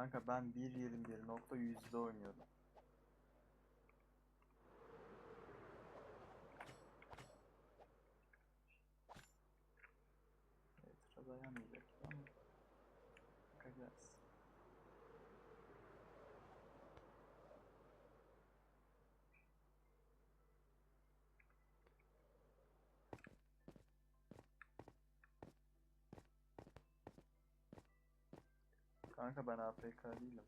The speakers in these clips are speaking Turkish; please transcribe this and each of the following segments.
Kanka ben 1.21.100'de oynuyorum. Evet, dayanmayacak ama bakacağız. Kanka ben AFK değilim.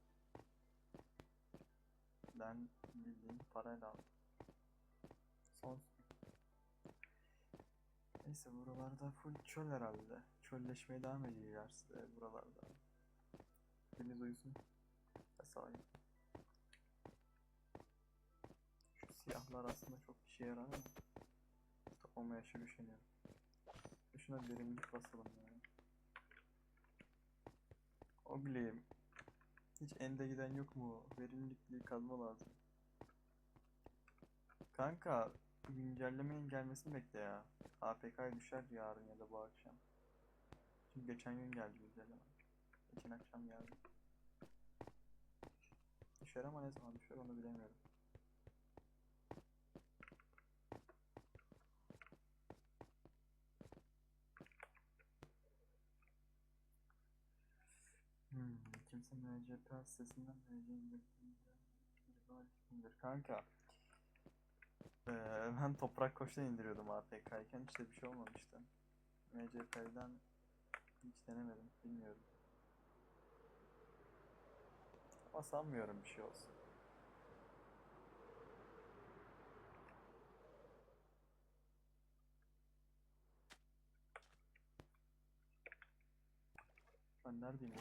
Ben bildiğin parayla aldım. Son. Neyse buralarda full çöl herhalde. Çölleşmeye devam ediyor size buralarda. Deniz uyusun. Ve sahil. Şu siyahlar aslında çok işe yarar ama toplamaya aşırı üşeniyorum. Şuna verimlilik basalım ya. O bile hiç ende giden yok mu? Verimlilikli kazma lazım. Kanka güncellemenin gelmesini bekle ya. APK düşer yarın ya da bu akşam. Çünkü geçen gün geldi güncelleme. Geçen akşam geldi. Düşer ama ne zaman düşer onu bilemiyorum. Hmm, kimse MCP sitesinden MC indirdiğinde rival indir. Kanka ee, ben toprak koçtan indiriyordum APK'yken işte bir şey olmamıştı. MCP'den hiç denemedim bilmiyorum. Ama sanmıyorum bir şey olsun. Ben neredeyim?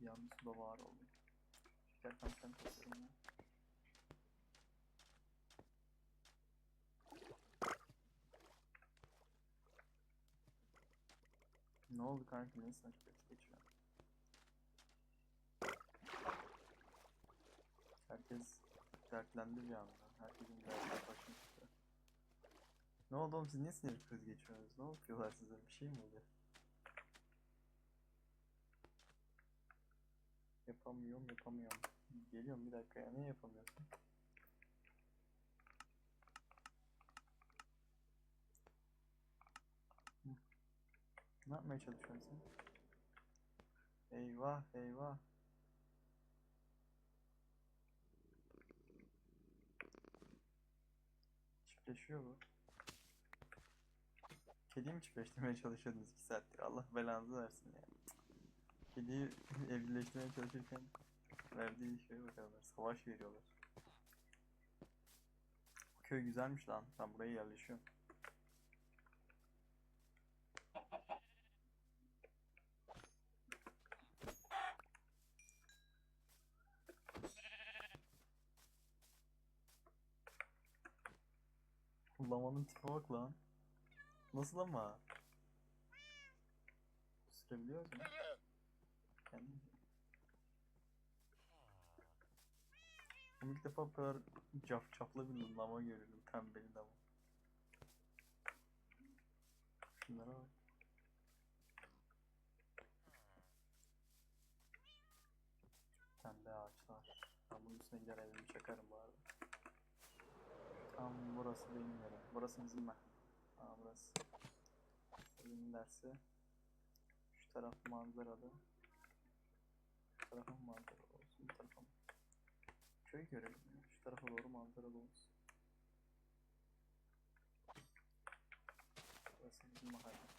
Ya? Yalnız su da var oldu. Şeker kampten topluyorum ya. Ne oldu kanka? Niye saç geçiyor? Herkes dertlendi bir anda. Herkesin derdi başını tutuyor. Ne oldu oğlum siz niye sinir kriz geçiyorsunuz? Ne yapıyorlar size? Bir şey mi oluyor? Yapamıyorum, yapamıyorum. Geliyorum bir dakika ya. Niye yapamıyorsun? Ne yapmaya çalışıyorsun sen? Eyvah, eyvah. Çiftleşiyor bu. Kediyi mi çiftleştirmeye çalışıyordunuz 2 saattir? Allah belanızı versin ya. Kediyi evcilleştirmeye çalışırken verdiği şeye bakarlar. Savaş veriyorlar. Bu köy güzelmiş lan. Ben buraya yerleşiyorum. Lamanın tipe bak lan. Nasıl ama? Sürebiliyoruz Kendim. İlk defa bu kadar cap çaplı bir lama görüyorum. Pembeli lama. Şunlara bak. Pembe ağaçlar. Ben bunun üstüne gider çakarım bu arada. Tam burası benim yerim. Burası bizim ben. Aa burası. Benim dersi. Şu taraf manzaralı tarafım manzaralı olsun. Bu tarafım köy görelim. Ya. Şu tarafa doğru manzaralı olsun. Burası bizim mahalle.